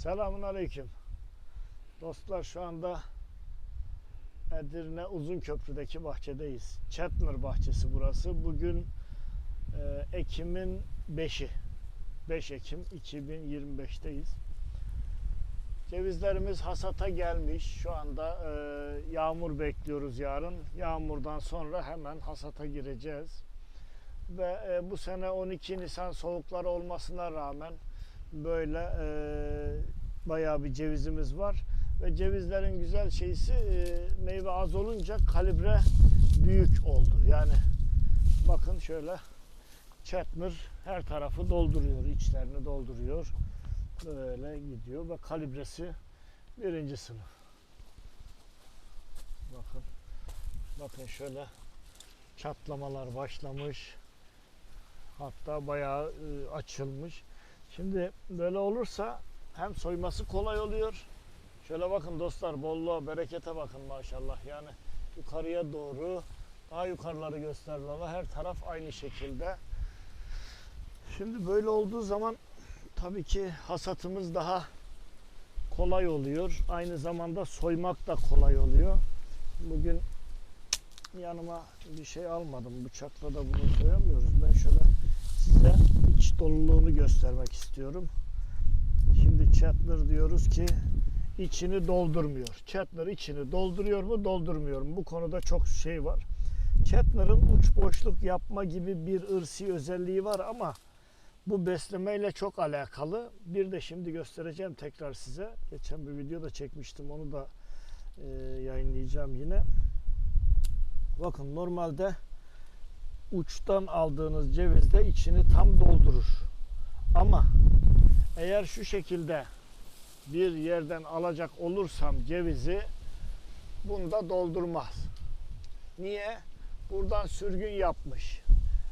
Selamun Aleyküm. Dostlar şu anda Edirne Uzunköprü'deki bahçedeyiz. Chetner bahçesi burası. Bugün e, Ekim'in 5'i. 5 Ekim 2025'teyiz. Cevizlerimiz hasata gelmiş. Şu anda e, yağmur bekliyoruz yarın. Yağmurdan sonra hemen hasata gireceğiz. Ve e, bu sene 12 Nisan soğukları olmasına rağmen böyle e, bayağı bir cevizimiz var. Ve cevizlerin güzel şeysi e, meyve az olunca kalibre büyük oldu. Yani bakın şöyle Chetner her tarafı dolduruyor, içlerini dolduruyor. Böyle gidiyor ve kalibresi birinci sınıf. Bakın, bakın şöyle çatlamalar başlamış. Hatta bayağı e, açılmış. Şimdi böyle olursa hem soyması kolay oluyor. Şöyle bakın dostlar bolluğa, berekete bakın maşallah. Yani yukarıya doğru daha yukarıları gösterdiler. Her taraf aynı şekilde. Şimdi böyle olduğu zaman tabii ki hasatımız daha kolay oluyor. Aynı zamanda soymak da kolay oluyor. Bugün yanıma bir şey almadım. Bıçakla da bunu soyamıyoruz. Ben şöyle size iç doluluğunu göstermek istiyorum. Şimdi Chatler diyoruz ki içini doldurmuyor. Chatler içini dolduruyor mu doldurmuyor mu? Bu konuda çok şey var. Chatler'ın uç boşluk yapma gibi bir ırsi özelliği var ama bu beslemeyle çok alakalı. Bir de şimdi göstereceğim tekrar size. Geçen bir video da çekmiştim. Onu da e, yayınlayacağım yine. Bakın normalde uçtan aldığınız cevizde içini tam doldurur. Ama eğer şu şekilde bir yerden alacak olursam cevizi bunda doldurmaz. Niye? Buradan sürgün yapmış.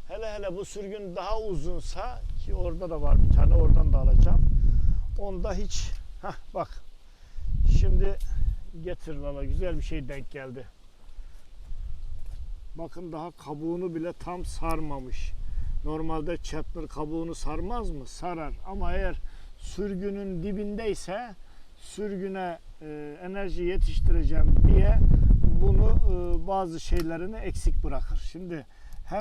Hele hele bu sürgün daha uzunsa ki orada da var bir tane oradan da alacağım. Onda hiç Hah bak. Şimdi getir valla güzel bir şey denk geldi. Bakın daha kabuğunu bile tam sarmamış. Normalde çatır kabuğunu sarmaz mı? Sarar. Ama eğer sürgünün dibindeyse sürgüne e, enerji yetiştireceğim diye bunu e, bazı şeylerini eksik bırakır. Şimdi hem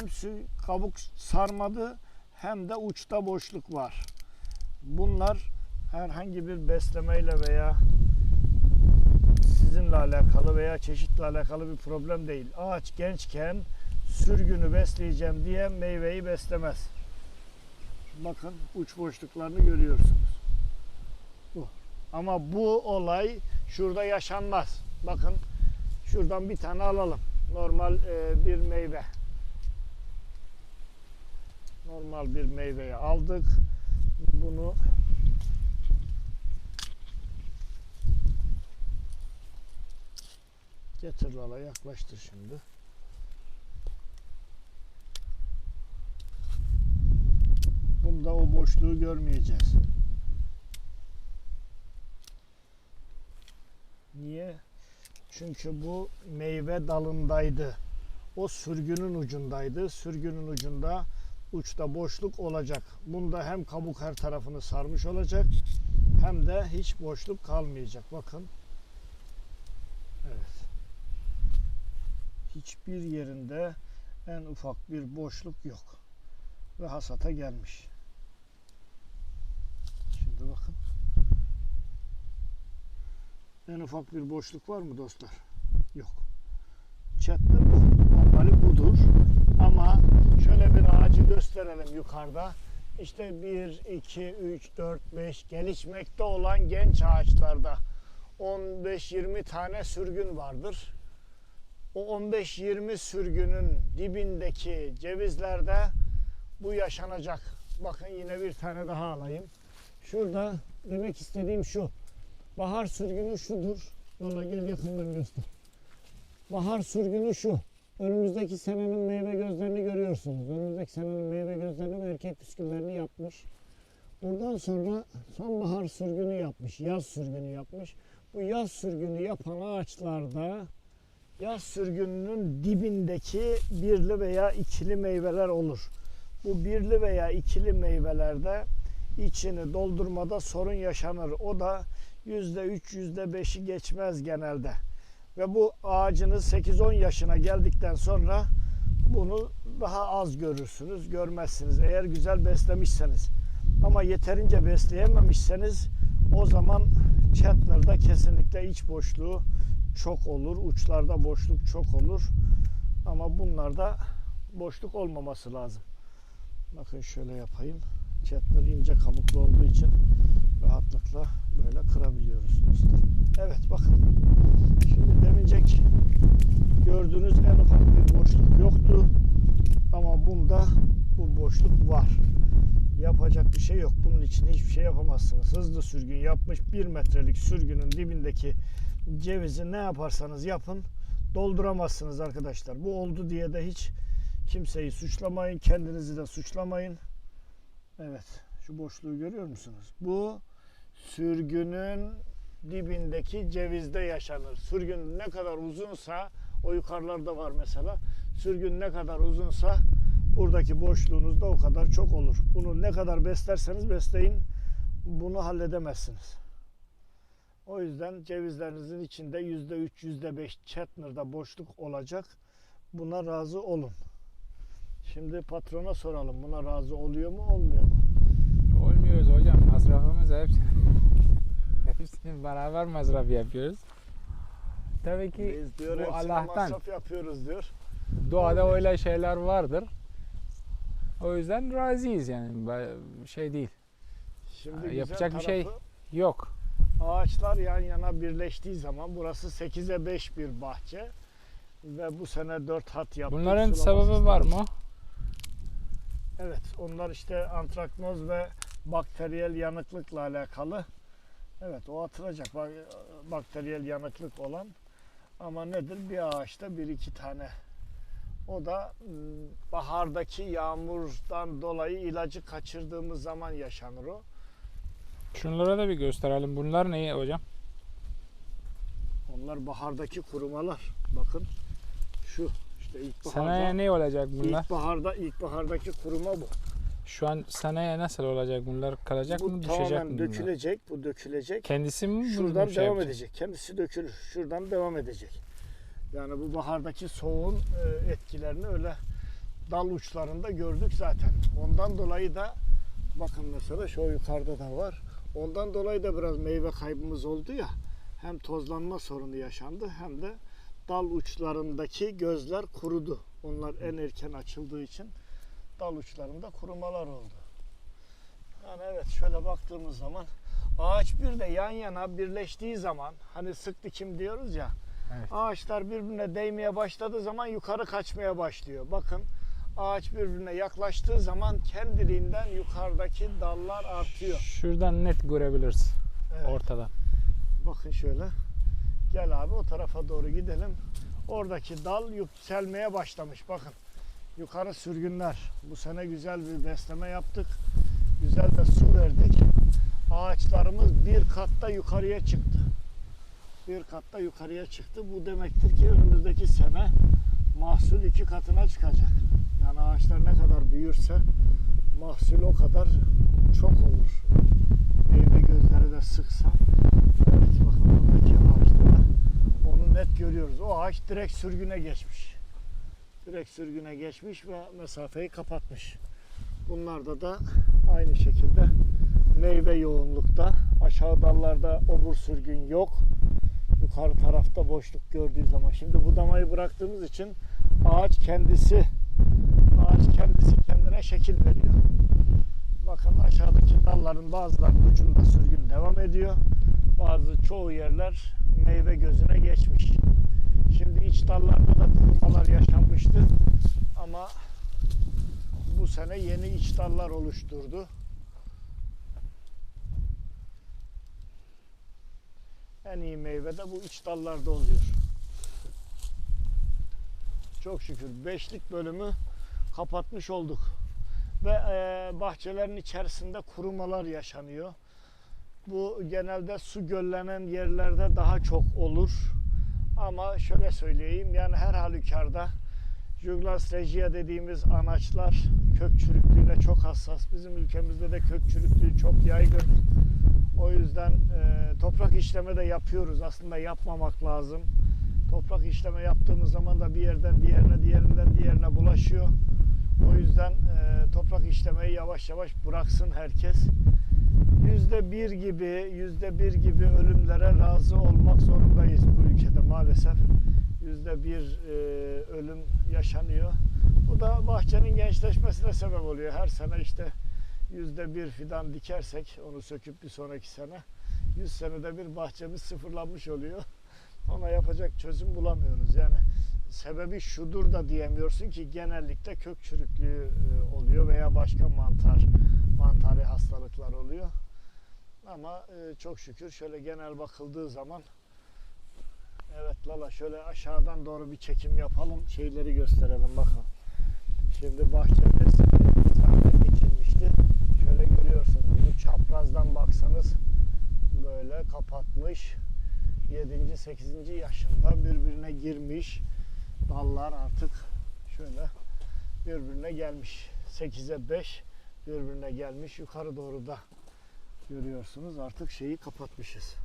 kabuk sarmadı hem de uçta boşluk var. Bunlar herhangi bir beslemeyle veya sizinle alakalı veya çeşitle alakalı bir problem değil. Ağaç gençken sürgünü besleyeceğim diye meyveyi beslemez. Bakın uç boşluklarını görüyorsunuz. Bu. Ama bu olay şurada yaşanmaz. Bakın şuradan bir tane alalım. Normal e, bir meyve. Normal bir meyveyi aldık. Bunu Getir valla yaklaştır şimdi. Bunda o boşluğu görmeyeceğiz. Niye? Çünkü bu meyve dalındaydı. O sürgünün ucundaydı. Sürgünün ucunda uçta boşluk olacak. Bunda hem kabuk her tarafını sarmış olacak hem de hiç boşluk kalmayacak. Bakın. Hiçbir yerinde en ufak bir boşluk yok. Ve hasata gelmiş. Şimdi bakın. En ufak bir boşluk var mı dostlar? Yok. Çatlı bu. Normali budur. Ama şöyle bir ağacı gösterelim yukarıda. İşte 1, 2, 3, 4, 5 gelişmekte olan genç ağaçlarda 15-20 tane sürgün vardır o 15-20 sürgünün dibindeki cevizlerde bu yaşanacak. Bakın yine bir tane daha alayım. Şurada demek istediğim şu. Bahar sürgünü şudur. Yola gel yakından göster. Bahar sürgünü şu. Önümüzdeki senenin meyve gözlerini görüyorsunuz. Önümüzdeki senenin meyve gözlerini erkek püsküllerini yapmış. Buradan sonra sonbahar sürgünü yapmış. Yaz sürgünü yapmış. Bu yaz sürgünü yapan ağaçlarda yaz sürgününün dibindeki birli veya ikili meyveler olur. Bu birli veya ikili meyvelerde içini doldurmada sorun yaşanır. O da %3, %5'i geçmez genelde. Ve bu ağacınız 8-10 yaşına geldikten sonra bunu daha az görürsünüz, görmezsiniz. Eğer güzel beslemişseniz. Ama yeterince besleyememişseniz o zaman Chetner'da kesinlikle iç boşluğu çok olur. Uçlarda boşluk çok olur. Ama bunlarda boşluk olmaması lazım. Bakın şöyle yapayım. Chetner ince kabuklu olduğu için rahatlıkla böyle kırabiliyoruz dostlar. Evet bakın. Şimdi demincek gördüğünüz en ufak bir boşluk yoktu. Ama bunda bu boşluk var. Yapacak bir şey yok. Bunun için hiçbir şey yapamazsınız. Hızlı sürgün yapmış bir metrelik sürgünün dibindeki cevizi ne yaparsanız yapın dolduramazsınız arkadaşlar. Bu oldu diye de hiç kimseyi suçlamayın. Kendinizi de suçlamayın. Evet. Şu boşluğu görüyor musunuz? Bu sürgünün dibindeki cevizde yaşanır. Sürgün ne kadar uzunsa o yukarılarda var mesela. Sürgün ne kadar uzunsa buradaki boşluğunuz da o kadar çok olur. Bunu ne kadar beslerseniz besleyin bunu halledemezsiniz. O yüzden cevizlerinizin içinde %3, %5 Chetner'da boşluk olacak. Buna razı olun. Şimdi patrona soralım. Buna razı oluyor mu, olmuyor mu? Olmuyoruz hocam. Masrafımız hepsi. Hepsini beraber masraf yapıyoruz. Tabii ki Biz diyor bu Allah'tan. masraf yapıyoruz diyor. doğada öyle şeyler vardır. O yüzden razıyız yani. Şey değil. Şimdi güzel yapacak bir şey Yok. Ağaçlar yan yana birleştiği zaman burası 8'e 5 bir bahçe ve bu sene 4 hat yaptık. Bunların sebebi var mı? Evet, onlar işte antraknoz ve bakteriyel yanıklıkla alakalı. Evet, o atılacak bak, bakteriyel yanıklık olan. Ama nedir? Bir ağaçta bir iki tane. O da ım, bahardaki yağmurdan dolayı ilacı kaçırdığımız zaman yaşanır o. Şunlara da bir gösterelim. Bunlar ne hocam? Onlar bahardaki kurumalar. Bakın şu işte ilkbaharda. Seneye ne olacak bunlar? İlkbaharda ilkbahardaki kuruma bu. Şu an seneye nasıl olacak bunlar? Kalacak bu mı düşecek tamamen mi bunlar? dökülecek. Bu dökülecek. Kendisi mi Şuradan şey devam yapacak? edecek. Kendisi dökülür. Şuradan devam edecek. Yani bu bahardaki soğuğun e, etkilerini öyle dal uçlarında gördük zaten. Ondan dolayı da bakın mesela şu yukarıda da var. Ondan dolayı da biraz meyve kaybımız oldu ya. Hem tozlanma sorunu yaşandı hem de dal uçlarındaki gözler kurudu. Onlar en erken açıldığı için dal uçlarında kurumalar oldu. Yani evet şöyle baktığımız zaman ağaç bir de yan yana birleştiği zaman hani sık dikim diyoruz ya Evet. ağaçlar birbirine değmeye başladığı zaman yukarı kaçmaya başlıyor. Bakın ağaç birbirine yaklaştığı zaman kendiliğinden yukarıdaki dallar artıyor. Şuradan net görebiliriz Evet. ortada. Bakın şöyle. Gel abi o tarafa doğru gidelim. Oradaki dal yükselmeye başlamış. Bakın. Yukarı sürgünler. Bu sene güzel bir besleme yaptık. Güzel de su verdik. Ağaçlarımız bir katta yukarıya çıktı. Bir katta yukarıya çıktı. Bu demektir ki önümüzdeki sene mahsul iki katına çıkacak. Yani ağaçlar ne kadar büyürse mahsul o kadar çok olur. Meyve gözleri de sıksa Evet bakın buradaki ağaçta onu net görüyoruz. O ağaç direkt sürgüne geçmiş. Direkt sürgüne geçmiş ve mesafeyi kapatmış. Bunlarda da aynı şekilde meyve yoğunlukta. Aşağı dallarda obur sürgün yok. Yukarı tarafta boşluk gördüğü zaman. Şimdi budamayı bıraktığımız için ağaç kendisi ağaç kendisi kendine şekil veriyor. Bakın aşağıdaki dalların bazılarının ucunda sürgün devam ediyor. Bazı çoğu yerler meyve gözüne geçmiş. Şimdi iç dallarda da kurumalar yaşanmıştı. Ama bu sene yeni iç dallar oluşturdu. En iyi meyve de bu iç dallarda oluyor. Çok şükür beşlik bölümü kapatmış olduk ve e, bahçelerin içerisinde kurumalar yaşanıyor. Bu genelde su göllenen yerlerde daha çok olur. Ama şöyle söyleyeyim yani her halükarda Juglas regia dediğimiz anaçlar kök çürüklüğüne çok hassas. Bizim ülkemizde de kök çürüklüğü çok yaygın. O yüzden e, toprak işleme de yapıyoruz. Aslında yapmamak lazım. Toprak işleme yaptığımız zaman da bir yerden diğerine, diğerinden diğerine bulaşıyor. O yüzden e, toprak işlemeyi yavaş yavaş bıraksın herkes. Yüzde bir gibi, yüzde bir gibi ölümlere razı olmak zorundayız bu ülkede maalesef. Yüzde bir e, ölüm yaşanıyor. Bu da bahçenin gençleşmesine sebep oluyor. Her sene işte yüzde bir fidan dikersek onu söküp bir sonraki sene yüz senede bir bahçemiz sıfırlanmış oluyor. Ona yapacak çözüm bulamıyoruz. Yani sebebi şudur da diyemiyorsun ki genellikle kök çürüklüğü e, oluyor veya başka mantar mantari hastalıklar oluyor. Ama e, çok şükür şöyle genel bakıldığı zaman evet Lala şöyle aşağıdan doğru bir çekim yapalım. Şeyleri gösterelim bakalım. Şimdi bahçemiz görüyorsunuz bunu çaprazdan baksanız böyle kapatmış. 7. 8. yaşında birbirine girmiş dallar artık şöyle birbirine gelmiş. 8'e 5 birbirine gelmiş. Yukarı doğru da görüyorsunuz artık şeyi kapatmışız.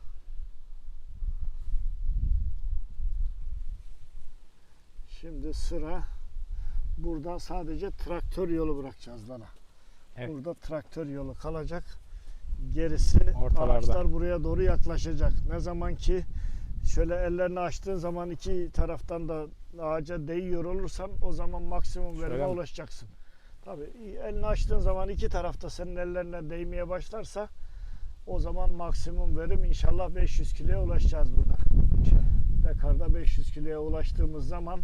Şimdi sıra burada sadece traktör yolu bırakacağız Lala. Evet. Burada traktör yolu kalacak. Gerisi Ortalarda. ağaçlar buraya doğru yaklaşacak. Ne zaman ki şöyle ellerini açtığın zaman iki taraftan da ağaca değiyor olursan o zaman maksimum verime Şöyle mi? ulaşacaksın. Tabii elini açtığın zaman iki tarafta senin ellerine değmeye başlarsa o zaman maksimum verim inşallah 500 kiloya ulaşacağız burada. Dekarda 500 kiloya ulaştığımız zaman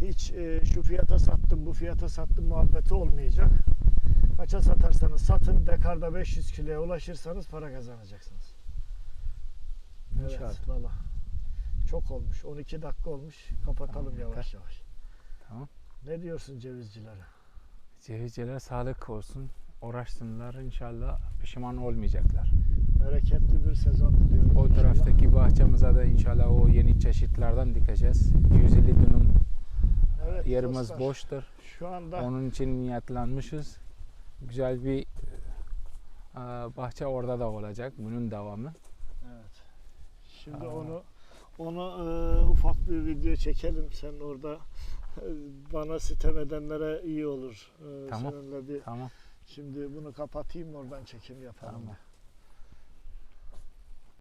hiç e, şu fiyata sattım, bu fiyata sattım muhabbeti olmayacak. Kaça satarsanız satın, dekarda 500 kiloya ulaşırsanız para kazanacaksınız. Evet, İnşallah. Çok olmuş. 12 dakika olmuş. Kapatalım Tamam, yavaş yeter. yavaş. Tamam. Ne diyorsun cevizcilere? Cevizcilere sağlık olsun. Uğraşsınlar inşallah pişman olmayacaklar. Bereketli bir sezon diliyorum. O inşallah. taraftaki bahçemize de inşallah o yeni çeşitlerden dikeceğiz. 150 dönüm evet, yerimiz dostlar, boştur. Şu anda Onun için niyetlenmişiz. Güzel bir e, bahçe orada da olacak. Bunun devamı. Evet. Şimdi Aa. onu onu e, ufak bir video çekelim. Sen orada e, bana sitem edenlere iyi olur. E, Tamam. Seninle bir Tamam. şimdi bunu kapatayım oradan çekim yapalım. Tamam.